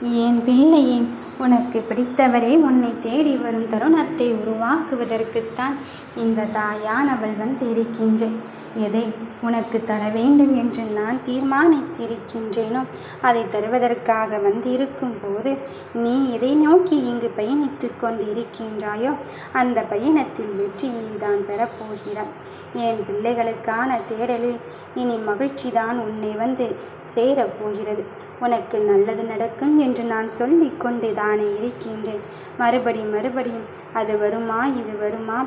என் பிள்ளையே உனக்கு பிடித்தவரே உன்னை தேடி வரும் தருணத்தை உருவாக்குவதற்குத்தான் இந்த தாயானவள் வந்திருக்கின்றேன் எதை உனக்கு தர வேண்டும் என்று நான் தீர்மானித்திருக்கின்றேனோ அதை தருவதற்காக வந்திருக்கும் போது நீ எதை நோக்கி இங்கு பயணித்து கொண்டிருக்கின்றாயோ அந்த பயணத்தில் வெற்றியை தான் பெறப்போகிறாய். என் பிள்ளைகளுக்கான தேடலில் இனி மகிழ்ச்சிதான் உன்னை வந்து சேரப்போகிறது. உனக்கு நல்லது நடக்கும் என்று நான் சொல்லிக் கொண்டு தானே இருக்கின்றேன். மறுபடி மறுபடியும் அது வருமா இது வருமா?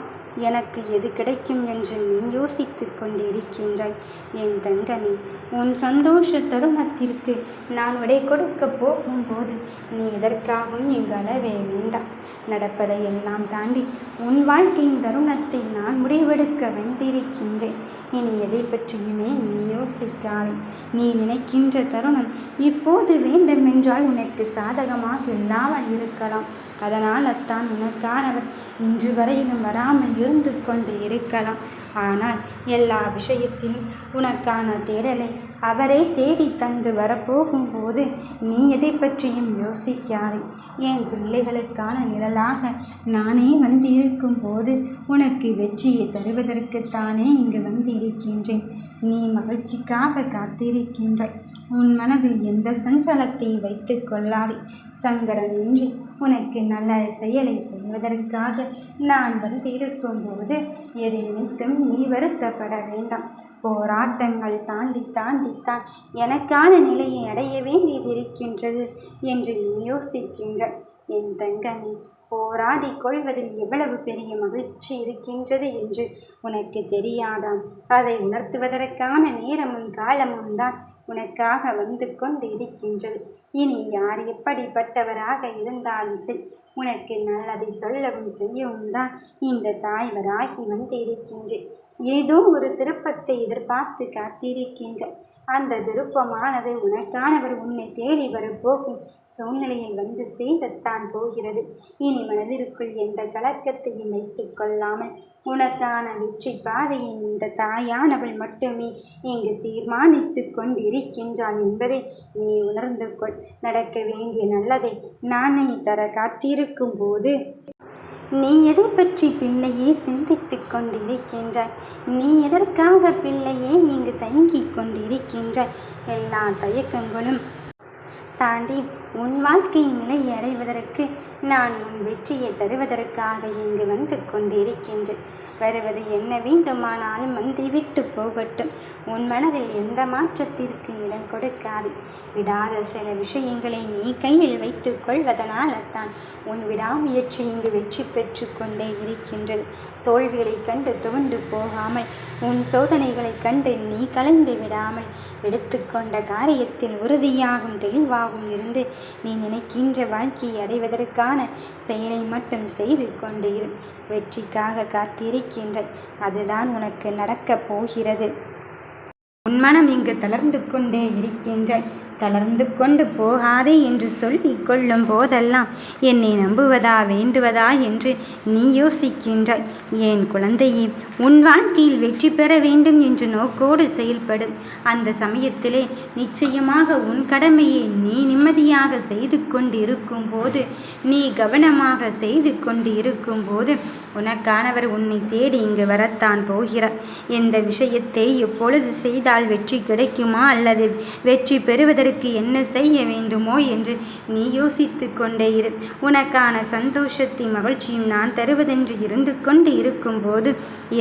எனக்கு எது கிடைக்கும் என்று நீ யோசித்து கொண்டிருக்கின்றாய். என் தங்கமே உன் சந்தோஷ தருணத்திற்கு நான் விடை கொடுக்க போகும்போது நீ எதற்காகவும் இங்கு அளவே வேண்டாம். நடப்பதை எல்லாம் தாண்டி உன் வாழ்க்கையின் தருணத்தை நான் முடிவெடுக்க வந்திருக்கின்றேன். இனி எதை பற்றியுமே நீ யோசிக்காதே. நீ நினைக்கின்ற தருணம் இப்போது வேண்டுமென்றால் உனக்கு சாதகமாக இல்லாமல் இருக்கலாம். அதனால் அத்தான் உனக்கானவர் இன்று வரையிலும் வராமல் இருந்து கொண்டு இருக்கலாம். ஆனால் எல்லா விஷயத்திலும் உனக்கான தேடலை அவரே தேடி தந்து வரப்போகும்போது நீ எதை பற்றியும் யோசிக்காதே. என் பிள்ளைகளுக்கான நிழலாக நானே வந்து இருக்கும்போது உனக்கு வெற்றியை தருவதற்குத்தானே இங்கு வந்து இருக்கின்றேன் நீ மகிழ்ச்சிக்காக காத்திருக்கின்றாய். உன் மனதில் எந்த சஞ்சலத்தை வைத்து கொள்ளாதே. சங்கடமின்றி உனக்கு நல்ல செயலை செய்வதற்காக நான் வந்து இருக்கும்போது எதை நினைத்தும் நீ வருத்தப்பட வேண்டாம். போராட்டங்கள் தாண்டி தாண்டித்தான் எனக்கான நிலையை அடைய வேண்டியது இருக்கின்றது என்று நீ யோசிக்கின்ற. என் தங்கமே போராடி கொள்வதில் எவ்வளவு பெரிய மகிழ்ச்சி இருக்கின்றது என்று உனக்கு தெரியாதாம். அதை உணர்த்துவதற்கான நேரமும் காலமும் தான் உனக்காக வந்து கொண்டு இருக்கின்றது இனி யார் எப்படிப்பட்டவராக இருந்தாலும் சரி உனக்கு நல்லதை சொல்லவும் செய்யவும் தான் இந்த தாய்வராகி வந்து இருக்கின்றேன் ஏதோ ஒரு திருப்பத்தை எதிர்பார்த்து காத்திருக்கின்ற அந்த விருப்பமானது உனக்கானவர் உன்னை தேடி வரப்போகும் சூழ்நிலையில் வந்து செய்தத்தான் போகிறது. இனி மனதிற்குள் எந்த கலக்கத்தையும் வைத்துக் கொள்ளாமல் உனக்கான வெற்றி பாதையை இந்த தாயானவள் மட்டுமே இங்கு தீர்மானித்து கொண்டிருக்கின்றாள் என்பதை நீ உணர்ந்து கொள். நடக்க வேண்டிய நல்லதை நானே தர காத்திருக்கும் போது நீ எதை பற்றி பிள்ளையே சிந்தித்து கொண்டிருக்கின்றாய்? நீ எதற்காக பிள்ளையே இங்கு தயங்கிக் கொண்டிருக்கின்றாய்? எல்லா தயக்கங்களும் தாண்டி உன் வாழ்க்கையின் நிலை அடைவதற்கு நான் உன் வெற்றியை தருவதற்காக இங்கு வந்து கொண்டிருக்கின்றேன். வருவது என்ன வேண்டுமானாலும் வந்து விட்டு போகட்டும். உன் மனதில் எந்த மாற்றத்திற்கு இடம் கொடுக்காது. விடாத சில விஷயங்களை நீ கையில் வைத்துக் கொள்வதனால்தான் உன் விடாமுயற்சி இங்கு வெற்றி பெற்று கொண்டே இருக்கின்றது. தோல்விகளைக் கண்டு துவண்டு போகாமல் உன் சோதனைகளைக் கண்டு நீ கலைந்து விடாமல் எடுத்துக்கொண்ட காரியத்தில் உறுதியாகும் தெளிவாகும் இருந்து நீ நினைக்கின்ற வாழ்க்கையை அடைவதற்கான செயலை மட்டும் செய்து கொண்டு இரு வெற்றிக்காக காத்திருக்கின்ற அதுதான் உனக்கு நடக்கப் போகிறது. உன் மனம் இங்கு தளர்ந்து கொண்டே இருக்கின்றாய். தளர்ந்து கொண்டு போகாதே என்று சொல்லிக் கொள்ளும் போதெல்லாம் என்னை நம்புவதா வேண்டுவதா என்று நீ யோசிக்கின்றாய். ஏன் குழந்தையே உன் வாழ்க்கையில் வெற்றி பெற வேண்டும் என்று நோக்கோடு செயல்படும் அந்த சமயத்திலே நிச்சயமாக உன் கடமையை நீ நிம்மதியாக செய்து கொண்டு இருக்கும் போது நீ கவனமாக செய்து கொண்டு இருக்கும் போது உனக்கானவர் உன்னை தேடி இங்கு வரத்தான் போகிறார். எந்த விஷயத்தை எப்பொழுது செய்தால் வெற்றி கிடைக்குமா அல்லது வெற்றி பெறுவதற்கு என்ன செய்ய வேண்டுமோ என்று நீ யோசித்து கொண்டே இரு. உனக்கான சந்தோஷத்தின் மகிழ்ச்சியும் நான் தருவதென்று இருந்து கொண்டு இருக்கும்போது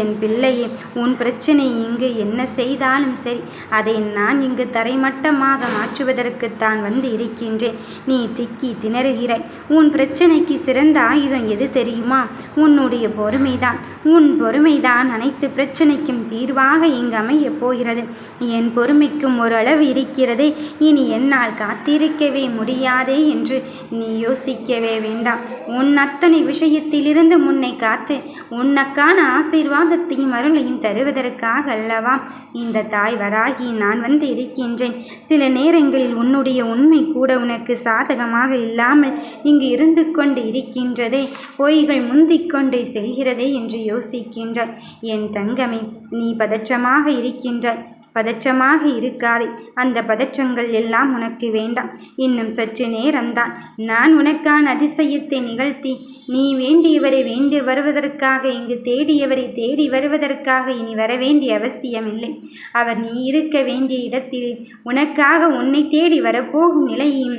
என் பிள்ளையே உன் பிரச்சனை இங்கு என்ன செய்தாலும் சரி அதை நான் இங்கு தரைமட்டமாக மாற்றுவதற்குத்தான் வந்து இருக்கின்றேன். நீ திக்கி திணறுகிறாய். உன் பிரச்சனைக்கு சிறந்த ஆயுதம் எது தெரியுமா? உன்னுடைய பொறுமைதான். உன் பொறுமைதான் அனைத்து பிரச்சனைக்கும் தீர்வாக இங்கு அமையப் போகிறது. என் பொறுமைக்கும் ஓரளவு இருக்கிறதே. இனி என்னால் காத்திருக்கவே முடியாதே என்று நீ யோசிக்கவே வேண்டாம். உன் அத்தனை விஷயத்திலிருந்து முன்னை காத்து உன்னக்கான ஆசீர்வாதத்தையும் அருளையும் தருவதற்காக அல்லவா? இந்த தாய் வராகி நான் வந்து இருக்கின்றேன். சில நேரங்களில் உன்னுடைய உண்மை கூட உனக்கு சாதகமாக இல்லாமல் இங்கு இருந்து கொண்டு இருக்கின்றதே. பொய்கள் முந்திக்கொண்டே செல்கிறதே என்று யோசிக்கின்றாய் என் தங்கமே நீ பதற்றமாக இருக்கின்றாய். பதற்றமாக இருக்காதே. அந்த பதற்றங்கள் எல்லாம் உனக்கு வேண்டாம். இன்னும் சற்று நேரம்தான். நான் உனக்கான அதிசயத்தை நிகழ்த்தி நீ வேண்டியவரை வேண்டி வருவதற்காக இங்கு தேடியவரை தேடி வருவதற்காக இனி வர வேண்டிய அவசியமில்லை. அவர் நீ இருக்க வேண்டிய இடத்தில் உனக்காக உன்னை தேடி வரப்போகும் நிலையும்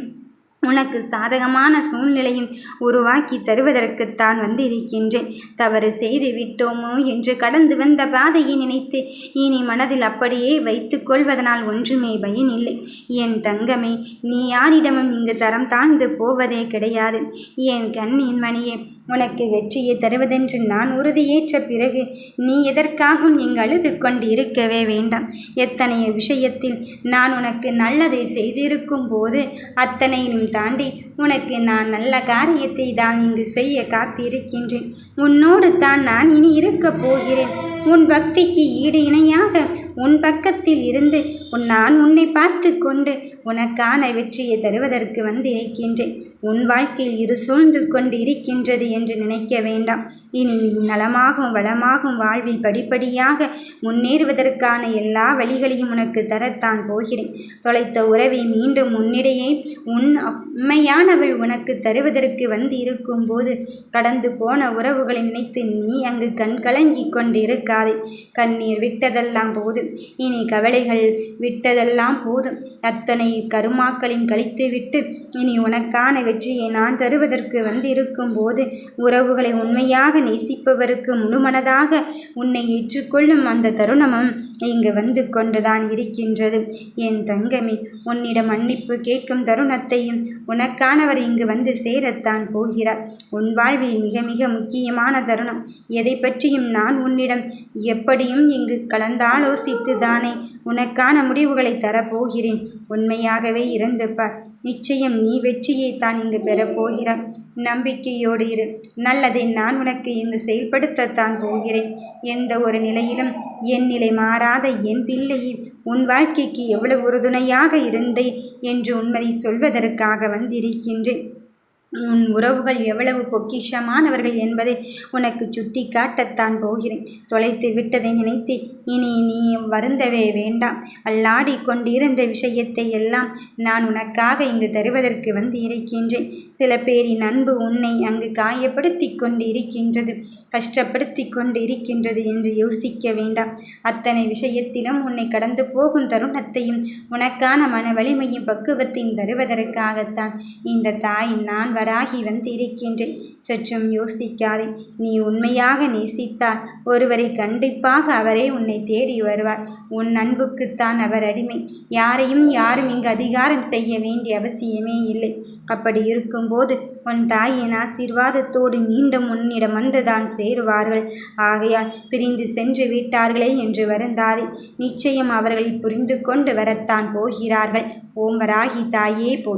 உனக்கு சாதகமான சூழ்நிலையும் உருவாக்கி தருவதற்குத்தான் வந்திருக்கின்றேன். தவறு செய்து விட்டோமோ என்று கடந்து வந்த பாதையை நினைத்து இனி மனதில் அப்படியே வைத்து கொள்வதனால் ஒன்றுமே பயனில்லை. என் தங்கமே நீ யாரிடமும் இங்கு தரம் தாழ்ந்து போவதே கிடையாது. என் கண்ணின் மணியே உனக்கு வெற்றியை தருவதென்று நான் உறுதியேற்ற பிறகு நீ எதற்காகவும் இங்கு அழுது கொண்டு இருக்கவே வேண்டாம். எத்தனைய விஷயத்தில் நான் உனக்கு நல்லதை செய்திருக்கும் போது அத்தனையிலும் தாண்டி உனக்கு நான் நல்ல காரியத்தை தான் இங்கு செய்ய காத்திருக்கின்றேன். உன்னோடு தான் நான் இனி இருக்கப் போகிறேன். உன் பக்திக்கு ஈடு இணையாக உன் பக்கத்தில் இருந்து உன் நான் உன்னை பார்த்து கொண்டு உனக்கான வெற்றியை தருவதற்கு வந்து இருக்கின்றேன். உன் வாழ்க்கையில் இரு சூழ்ந்து கொண்டு இருக்கின்றது என்று நினைக்க வேண்டாம். இனி நீ நலமாகும் வளமாகும் வாழ்வில் படிப்படியாக முன்னேறுவதற்கான எல்லா வழிகளையும் உனக்கு தரத்தான் போகிறேன். தொலைத்த உறவை மீண்டும் உன்னிடையே உன் உண்மையானவள் உனக்கு தருவதற்கு வந்து இருக்கும்போது கடந்து போன உறவுகளை நினைத்து நீ அங்கு கண் கலங்கி கொண்டு இருக்காதே கண்ணீர் விட்டதெல்லாம் போதும். இனி கவலைகள் விட்டதெல்லாம் போதும். அத்தனை கருமாக்களின் கழித்துவிட்டு இனி உனக்கான வெற்றியை நான் தருவதற்கு வந்து இருக்கும்போது உறவுகளை உண்மையாக நேசிப்பவருக்கு முழுமனதாக உன்னை ஏற்றுக்கொள்ளும் அந்த தருணமும் இங்கு வந்து கொண்டுதான் இருக்கின்றது. என் தங்கமே உன்னிடம் மன்னிப்பு கேட்கும் தருணத்தையும் உனக்கானவர் இங்கு வந்து சேரத்தான் போகிறார். உன் வாழ்வில் மிக மிக முக்கியமான தருணம். எதை பற்றியும் நான் உன்னிடம் எப்படியும் இங்கு கலந்தாலோசித்து தானே உனக்கான முடிவுகளை தரப்போகிறேன். உண்மையாகவே இருந்துப்பார் நிச்சயம் நீ வெற்றியை தான் இங்கு பெறப்போகிறாய். நம்பிக்கையோடு இரு. நல்லதை நான் உனக்கு இங்கு செயல்படுத்தத்தான் போகிறேன். எந்த ஒரு நிலையிலும் என் நிலை மாறாத என் பிள்ளையை உன் வாழ்க்கைக்கு எவ்வளவு உறுதுணையாக இருந்தேன் என்று உண்மையை சொல்வதற்காக வந்திருக்கின்றேன். உன் உறவுகள் எவ்வளவு பொக்கிஷமானவர்கள் என்பதை உனக்கு சுட்டி காட்டத்தான் போகிறேன். தொலைத்து விட்டதை நினைத்து இனி நீ வருந்தவே வேண்டாம். அல்லாடி கொண்டிருந்த விஷயத்தை எல்லாம் நான் உனக்காக இங்கு தருவதற்கு வந்து இருக்கின்றேன். சில பேரின் அன்பு உன்னை அங்கு காயப்படுத்தி கொண்டு இருக்கின்றது கஷ்டப்படுத்தி கொண்டு இருக்கின்றது என்று யோசிக்க வேண்டாம். அத்தனை விஷயத்திலும் உன்னை கடந்து போகும் தருணத்தையும் உனக்கான மன வலிமையும் பக்குவத்தையும் தருவதற்காகத்தான் இந்த தாய் நான் வராகி வந்திருக்கின்றேன் சற்றும் யோசிக்காதே நீ உண்மையாக நேசித்தால் ஒருவரை கண்டிப்பாக அவரே உன்னை தேடி வருவார். உன் அன்புக்குத்தான் அவர் அடிமை. யாரையும் யாரும் இங்கு அதிகாரம் செய்ய வேண்டிய அவசியமே இல்லை. அப்படி இருக்கும்போது உன் தாயின் ஆசீர்வாதத்தோடு மீண்டும் உன்னிடம் வந்துதான் சேருவார்கள். ஆகையால் பிரிந்து சென்று விட்டார்களே என்று வருந்தாதே. நிச்சயம் அவர்களை புரிந்து கொண்டு வரத்தான் போகிறார்கள். ஓம் வராகி தாயே போ